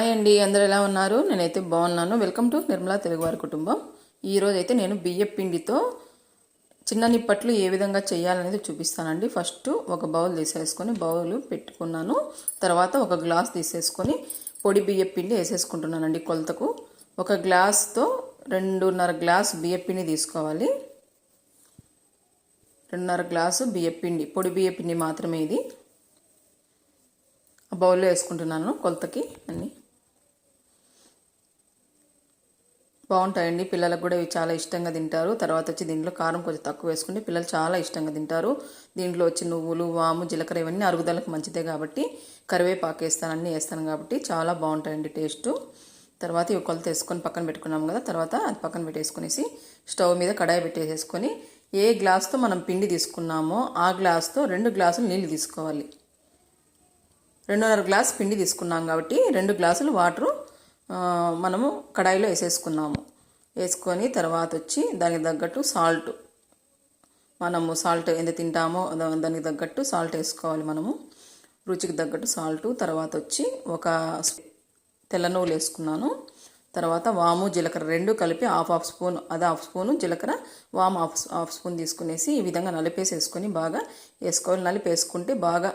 Hi అండి అందరు ఎలా ఉన్నారు? నేనైతే బాగున్నాను. వెల్కమ్ టు నిర్మలా తెలుగువారి కుటుంబం. ఈరోజు అయితే నేను బియ్య పిండితో చిన్న నిప్పట్లు ఏ విధంగా చేయాలనేది చూపిస్తానండి. ఫస్ట్ ఒక బౌల్ తీసేసుకొని బౌల్ పెట్టుకున్నాను. తర్వాత ఒక గ్లాస్ తీసేసుకొని పొడి బియ్య పిండి వేసేసుకుంటున్నానండి కొలతకు. ఒక గ్లాస్తో రెండున్నర గ్లాస్ బియ్య పిండి తీసుకోవాలి. రెండున్నర గ్లాసు బియ్య పిండి పొడి బియ్య పిండి మాత్రమే ఇది. ఆ బౌల్లో వేసుకుంటున్నాను కొలతకి అన్నీ. బాగుంటాయండి. పిల్లలకు కూడా ఇవి చాలా ఇష్టంగా తింటారు. తర్వాత వచ్చి దీంట్లో కారం కొంచెం తక్కువ వేసుకుంటే పిల్లలు చాలా ఇష్టంగా తింటారు. దీంట్లో వచ్చి నువ్వులు వాము జీలకర్ర ఇవన్నీ అరుగుదలకు మంచిదే కాబట్టి కరివేపాకు వేస్తాను అన్నీ వేస్తాను కాబట్టి చాలా బాగుంటాయండి టేస్ట్. తర్వాత ఇవి కొలత వేసుకొని పక్కన పెట్టుకున్నాం కదా తర్వాత అది పక్కన పెట్టేసుకునేసి స్టవ్ మీద కడాయి పెట్టేసేసుకొని ఏ గ్లాస్తో మనం పిండి తీసుకున్నామో ఆ గ్లాస్తో రెండు గ్లాసులు నీళ్ళు తీసుకోవాలి. రెండున్నర గ్లాస్ పిండి తీసుకున్నాం కాబట్టి రెండు గ్లాసులు వాటరు మనము కడాయిలో వేసేసుకున్నాము. వేసుకొని తర్వాత వచ్చి దానికి తగ్గట్టు సాల్ట్ మనము సాల్ట్ ఎంత తింటామో దానికి తగ్గట్టు సాల్ట్ వేసుకోవాలి మనము. రుచికి తగ్గట్టు సాల్ట్ తర్వాత వచ్చి ఒక తెల్ల నువ్వులు వేసుకున్నాను. తర్వాత వాము జీలకర్ర రెండు కలిపి హాఫ్ హాఫ్ స్పూన్ అది హాఫ్ స్పూను జీలకర్ర వాము హాఫ్ హాఫ్ స్పూన్ తీసుకునేసి ఈ విధంగా నలిపేసేసుకొని బాగా వేసుకోవాలి. నలిపేసుకుంటే బాగా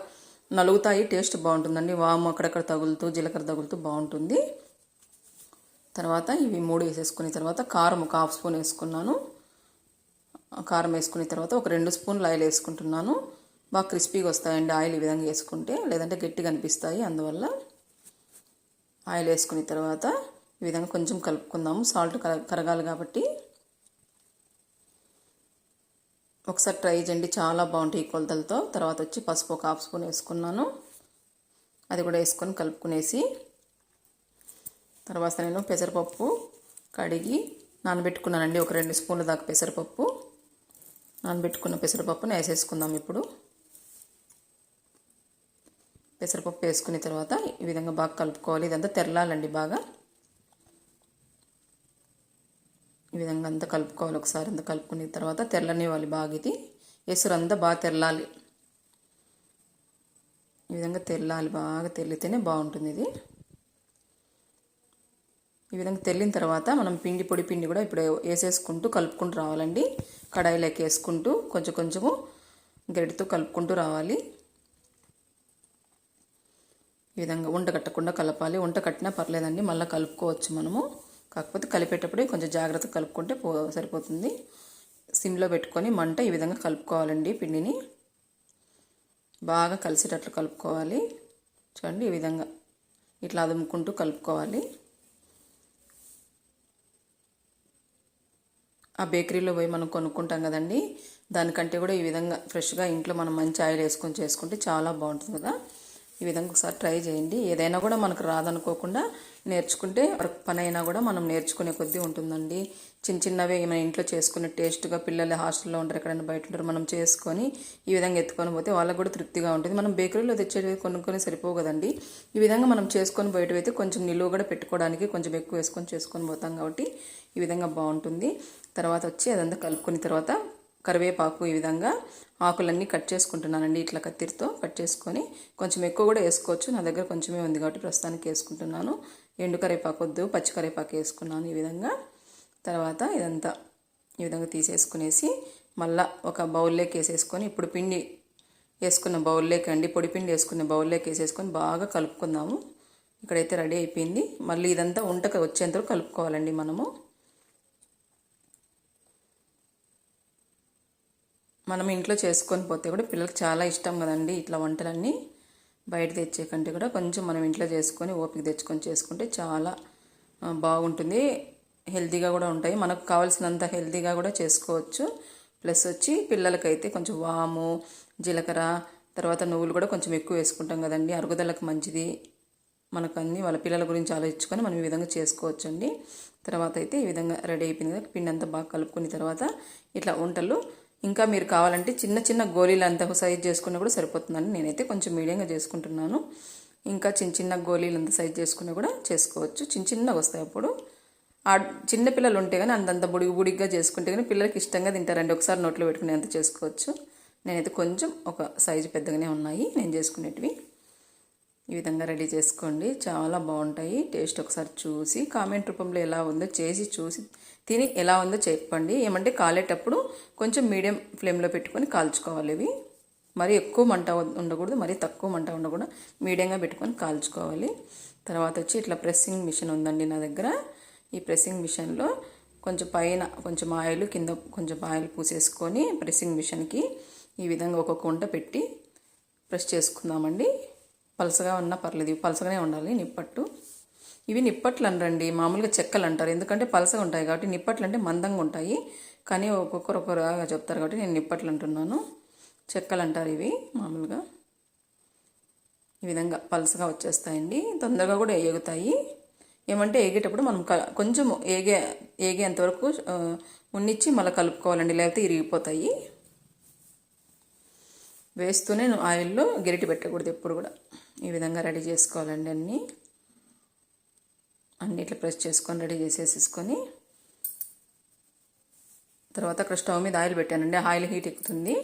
నలుగుతాయి టేస్ట్ బాగుంటుందండి. వాము అక్కడక్కడ తగులుతూ జీలకర్ర తగులుతూ బాగుంటుంది. తర్వాత ఇవి మూడు వేసేసుకున్న తర్వాత కారం ఒక హాఫ్ స్పూన్ వేసుకున్నాను. కారం వేసుకున్న తర్వాత ఒక రెండు స్పూన్లు ఆయిల్ వేసుకుంటున్నాను. బాగా క్రిస్పీగా వస్తాయండి ఆయిల్ ఈ విధంగా వేసుకుంటే లేదంటే గట్టిగా అనిపిస్తాయి. అందువల్ల ఆయిల్ వేసుకున్న తర్వాత ఈ విధంగా కొంచెం కలుపుకుందాము. సాల్ట్ కరగాలి కాబట్టి. ఒకసారి ట్రై చేయండి. చాలా బాగుంటాయి ఈ కొలతలతో. తర్వాత వచ్చి పసుపు ఒక హాఫ్ స్పూన్ వేసుకున్నాను. అది కూడా వేసుకొని కలుపుకునేసి తర్వాత నేను పెసరపప్పు కడిగి నానబెట్టుకున్నానండి. ఒక రెండు స్పూన్ల దాకా పెసరపప్పు. నానబెట్టుకున్న పెసరపప్పును వేసేసుకుందాం ఇప్పుడు. పెసరపప్పు వేసుకున్న తర్వాత ఈ విధంగా బాగా కలుపుకోవాలి. ఇదంతా తెరలాలండి బాగా. ఈ విధంగా అంతా కలుపుకోవాలి. ఒకసారి అంతా కలుపుకున్న తర్వాత తెల్లనివ్వాలి బాగా ఇది. ఎసురంతా బాగా తెల్లాలి ఈ విధంగా తెల్లాలి బాగా తెల్లితేనే బాగుంటుంది ఇది. ఈ విధంగా తెల్లిన తర్వాత మనం పిండి పొడి పిండి కూడా ఇప్పుడు వేసేసుకుంటూ కలుపుకుంటూ రావాలండి. కడాయిలోకి వేసుకుంటూ కొంచెం కొంచెము గరిటితో కలుపుకుంటూ రావాలి. ఈ విధంగా వంట కట్టకుండా కలపాలి. వంట కట్టినా పర్లేదండి మళ్ళీ కలుపుకోవచ్చు మనము. కాకపోతే కలిపేటప్పుడే కొంచెం జాగ్రత్తగా కలుపుకుంటే పో సరిపోతుంది. సిమ్లో పెట్టుకొని మంట ఈ విధంగా కలుపుకోవాలండి పిండిని. బాగా కలిసేటట్లు కలుపుకోవాలి. చూడండి ఈ విధంగా ఇట్లా అదుముకుంటూ కలుపుకోవాలి. ఆ బేకరీలో పోయి మనం కొనుక్కుంటాం కదండి. దానికంటే కూడా ఈ విధంగా ఫ్రెష్గా ఇంట్లో మనం మంచి ఆయిల్ వేసుకొని చేసుకుంటే చాలా బాగుంటుంది కదా. ఈ విధంగా ఒకసారి ట్రై చేయండి. ఏదైనా కూడా మనకు రాదనుకోకుండా నేర్చుకుంటే పని అయినా కూడా మనం నేర్చుకునే కొద్దీ ఉంటుందండి. చిన్న చిన్నవి మన ఇంట్లో చేసుకునే టేస్ట్గా పిల్లలు హాస్టల్లో ఉంటారు ఎక్కడైనా బయట ఉంటారు మనం చేసుకొని ఈ విధంగా ఎత్తుకొని పోతే వాళ్ళకు కూడా తృప్తిగా ఉంటుంది. మనం బేకరీలో తెచ్చేది కొనుక్కొని సరిపోవు కదండి. ఈ విధంగా మనం చేసుకొని బయటవైతే కొంచెం నిలువ కూడా పెట్టుకోవడానికి కొంచెం ఎక్కువ వేసుకొని చేసుకొని పోతాం కాబట్టి ఈ విధంగా బాగుంటుంది. తర్వాత వచ్చి అదంతా కలుపుకున్న తర్వాత కరివేపాకు ఈ విధంగా ఆకులన్నీ కట్ చేసుకుంటున్నానండి ఇట్లా కత్తిరితో కట్ చేసుకొని కొంచెం ఎక్కువ కూడా వేసుకోవచ్చు. నా దగ్గర కొంచెమే ఉంది కాబట్టి ప్రస్తుతానికి వేసుకుంటున్నాను. ఎండు కరివేపాకు వద్దు పచ్చి కరివేపాకు వేసుకున్నాను ఈ విధంగా. తర్వాత ఇదంతా ఈ విధంగా తీసేసుకునేసి మళ్ళా ఒక బౌల్లోకి వేసేసుకొని ఇప్పుడు పిండి వేసుకున్న బౌల్లోకి అండి పొడి పిండి వేసుకున్న బౌల్లోకి వేసేసుకొని బాగా కలుపుకుందాము. ఇక్కడైతే రెడీ అయిపోయింది. మళ్ళీ ఇదంతా వంటకు వచ్చేంత కలుపుకోవాలండి మనము. మనం ఇంట్లో చేసుకొని పోతే కూడా పిల్లలకి చాలా ఇష్టం కదండి ఇట్లా వంటలన్నీ. బయట తెచ్చే కంటే కూడా కొంచెం మనం ఇంట్లో చేసుకొని ఓపిక తెచ్చుకొని చేసుకుంటే చాలా బాగుంటుంది. హెల్తీగా కూడా ఉంటాయి. మనకు కావాల్సినంత హెల్తీగా కూడా చేసుకోవచ్చు. ప్లస్ వచ్చి పిల్లలకైతే కొంచెం వాము జీలకర్ర తర్వాత నువ్వులు కూడా కొంచెం ఎక్కువ వేసుకుంటాం కదండి. అరుగుదలకు మంచిది. మనకు అన్ని వాళ్ళ పిల్లల గురించి ఆలోచించుకొని మనం ఈ విధంగా చేసుకోవచ్చు అండి తర్వాత అయితే ఈ విధంగా రెడీ అయిపోయింది కదా పిండి అంతా బాగా కలుపుకున్న తర్వాత ఇట్లా వంటలు ఇంకా మీరు కావాలంటే చిన్న చిన్న గోళీలు అంత సైజ్ చేసుకున్నా కూడా సరిపోతుందండి. నేనైతే కొంచెం మీడియంగా చేసుకుంటున్నాను. ఇంకా చిన్న చిన్న గోళీలు అంత సైజ్ చేసుకున్నా కూడా చేసుకోవచ్చు. చిన్న చిన్నగా వస్తాయి అప్పుడు. ఆ చిన్న పిల్లలు ఉంటే కానీ అంతంత బుడిగి బుడిగ్గా చేసుకుంటే కానీ పిల్లలకి ఇష్టంగా తింటారండి. ఒకసారి నోట్లో పెట్టుకునే అంత చేసుకోవచ్చు. నేనైతే కొంచెం ఒక సైజు పెద్దగానే ఉన్నాయి. నేను చేసుకునేటివి. ఈ విధంగా రెడీ చేసుకోండి. చాలా బాగుంటాయి. టేస్ట్ ఒకసారి చూసి కామెంట్ రూపంలో ఎలా ఉందో చేసి చూసి తిని ఎలా ఉందో చెప్పండి. ఏమంటే కాలేటప్పుడు కొంచెం మీడియం ఫ్లేమ్లో పెట్టుకొని కాల్చుకోవాలి ఇవి. మరీ ఎక్కువ మంట ఉండకూడదు మరీ తక్కువ మంట ఉండకూడదు. మీడియంగా పెట్టుకొని కాల్చుకోవాలి. తర్వాత వచ్చి ఇట్లా ప్రెస్సింగ్ మిషన్ ఉందండి నా దగ్గర. ఈ ప్రెస్సింగ్ మిషన్లో కొంచెం పైన కొంచెం ఆయిల్ కింద కొంచెం ఆయిల్ పూసేసుకొని ప్రెస్సింగ్ మిషన్కి ఈ విధంగా ఒక్కొక్క వంట పెట్టి ప్రెస్ చేసుకుందామండి. పలసగా ఉన్నా పర్లేదు ఇవి పలసగానే ఉండాలి నిప్పట్టు. ఇవి నిప్పట్లు అనరండి మామూలుగా చెక్కలు అంటారు. ఎందుకంటే పలసగా ఉంటాయి కాబట్టి నిప్పట్లు అంటే మందంగా ఉంటాయి. కానీ ఒక్కొక్కరు ఒక్కొక్కరుగా చెప్తారు కాబట్టి నేను నిప్పట్లు అంటున్నాను. చెక్కలు అంటారు ఇవి మామూలుగా. ఈ విధంగా పలసగా వచ్చేస్తాయండి. తొందరగా కూడా ఎగుతాయి ఏమంటే ఎగేటప్పుడు మనం కొంచెం ఏగే ఏగేంతవరకు ఉన్నిచ్చి మళ్ళీ కలుపుకోవాలండి లేకపోతే ఇరిగిపోతాయి. వేస్తూనే ఆయిల్లో గిరిటి పెట్టకూడదు ఎప్పుడు కూడా. ఈ విధంగా రెడీ చేసుకోవాలండి అన్నీ. అన్ని ఇట్లా ప్రెస్ చేసుకొని రెడీ చేసేసుకొని తర్వాత అక్కడ స్టవ్ మీద ఆయిల్ పెట్టానండి. ఆయిల్ హీట్ ఎక్కుతుంది.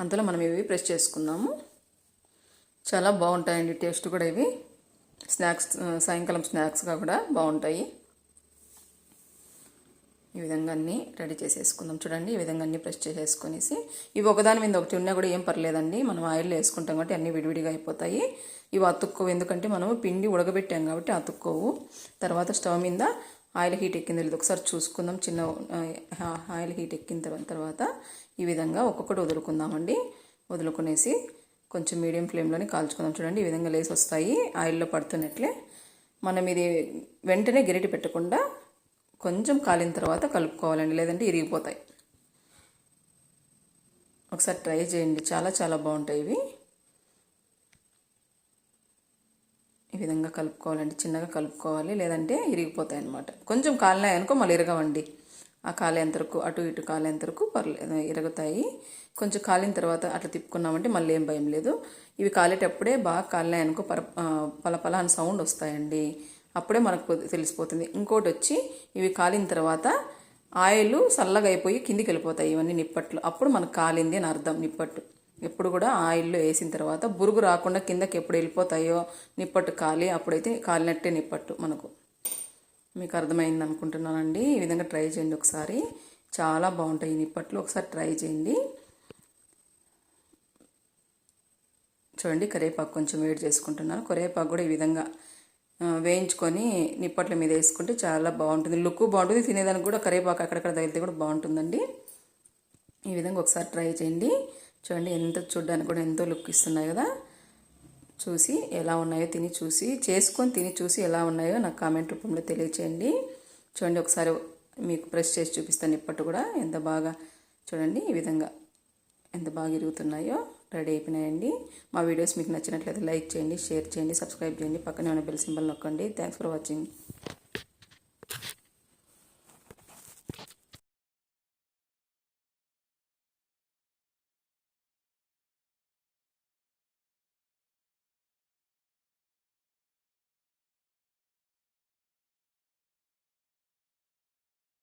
అంతలో మనం ఇవి ప్రెస్ చేసుకున్నాము. చాలా బాగుంటాయండి. టేస్ట్ కూడా ఇవి. స్నాక్స్ సాయంకాలం స్నాక్స్గా కూడా బాగుంటాయి. ఈ విధంగా అన్నీ రెడీ చేసేసుకుందాం. చూడండి ఈ విధంగా అన్నీ ప్రెస్ చేసేసుకొనేసి ఇవి ఒకదాని మీద ఒకటి ఉన్నా కూడా ఏం పర్లేదండి. మనం ఆయిల్లో వేసుకుంటాం కాబట్టి అన్నీ విడివిడిగా అయిపోతాయి. ఇవి అతుక్కోవు ఎందుకంటే మనము పిండి ఉడకబెట్టాం కాబట్టి అతుక్కోవు తర్వాత స్టవ్ మీద ఆయిల్ హీట్ ఎక్కింది. లేదు ఒకసారి చూసుకుందాం. చిన్న ఆయిల్ హీట్ ఎక్కిన తర్వాత ఈ విధంగా ఒక్కొక్కటి వదులుకుందామండి. వదులుకునేసి కొంచెం మీడియం ఫ్లేమ్లోనే కాల్చుకుందాం. చూడండి ఈ విధంగా లేసి వస్తాయి. ఆయిల్లో పడుతున్నట్లే. మనం ఇది వెంటనే గిరిటి పెట్టకుండా కొంచెం కాలిన తర్వాత కలుపుకోవాలండి లేదంటే ఇరిగిపోతాయి. ఒకసారి ట్రై చేయండి చాలా చాలా బాగుంటాయి ఇవి. ఈ విధంగా కలుపుకోవాలండి చిన్నగా కలుపుకోవాలి లేదంటే ఇరిగిపోతాయి అన్నమాట. కొంచెం కాలినాయి అనుకో మళ్ళీ ఇరగవండి. ఆ కాలేంతరకు అటు ఇటు కాలేంతరకు పర్లేదు ఇరుగుతాయి. కొంచెం కాలిన తర్వాత అట్లా తిప్పుకున్నామంటే మళ్ళీ ఏం భయం లేదు. ఇవి కాలేటప్పుడే బాగా కాలినాయి అనుకో పర పలపల అని సౌండ్ వస్తాయండి. అప్పుడే మనకు తెలిసిపోతుంది. ఇంకోటి వచ్చి ఇవి కాలిన తర్వాత ఆయిల్ చల్లగా అయిపోయి కిందికి వెళ్ళిపోతాయి ఇవన్నీ నిప్పట్లు. అప్పుడు మనకు కాలింది అని అర్థం నిప్పట్టు. ఎప్పుడు కూడా ఆయిల్లో వేసిన తర్వాత బురుగు రాకుండా కిందకి ఎప్పుడు వెళ్ళిపోతాయో నిప్పట్టు కాలి అప్పుడైతే కాలినట్టే నిప్పట్టు మనకు. మీకు అర్థమైంది అనుకుంటున్నానండి. ఈ విధంగా ట్రై చేయండి ఒకసారి. చాలా బాగుంటాయి నిప్పట్లు. ఒకసారి ట్రై చేయండి. చూడండి కరివేపాకు కొంచెం వేడి చేసుకుంటున్నాను. కరివేపాకు కూడా ఈ విధంగా వేయించుకొని నిప్పట్ల మీద వేసుకుంటే చాలా బాగుంటుంది. లుక్ బాగుంటుంది. తినేదానికి కూడా కరివేపాకు అక్కడక్కడ తగిలితే కూడా బాగుంటుందండి. ఈ విధంగా ఒకసారి ట్రై చేయండి. చూడండి ఎంత చూడడానికి కూడా ఎంతో లుక్ ఇస్తున్నాయి కదా. చూసి ఎలా ఉన్నాయో తిని చూసి చేసుకొని తిని చూసి ఎలా ఉన్నాయో నాకు కామెంట్ రూపంలో తెలియచేయండి. చూడండి ఒకసారి మీకు ప్రెస్ చేసి చూపిస్తాను. ఇప్పటి కూడా ఎంత బాగా చూడండి ఈ విధంగా ఎంత బాగా ఇరుగుతున్నాయో. రెడీ అయిపోయినాయండి. మా వీడియోస్ మీకు నచ్చినట్లయితే లైక్ చేయండి షేర్ చేయండి సబ్స్క్రైబ్ చేయండి. పక్కనే ఉన్న బెల్ సింబల్ నొక్కండి. Thanks for watching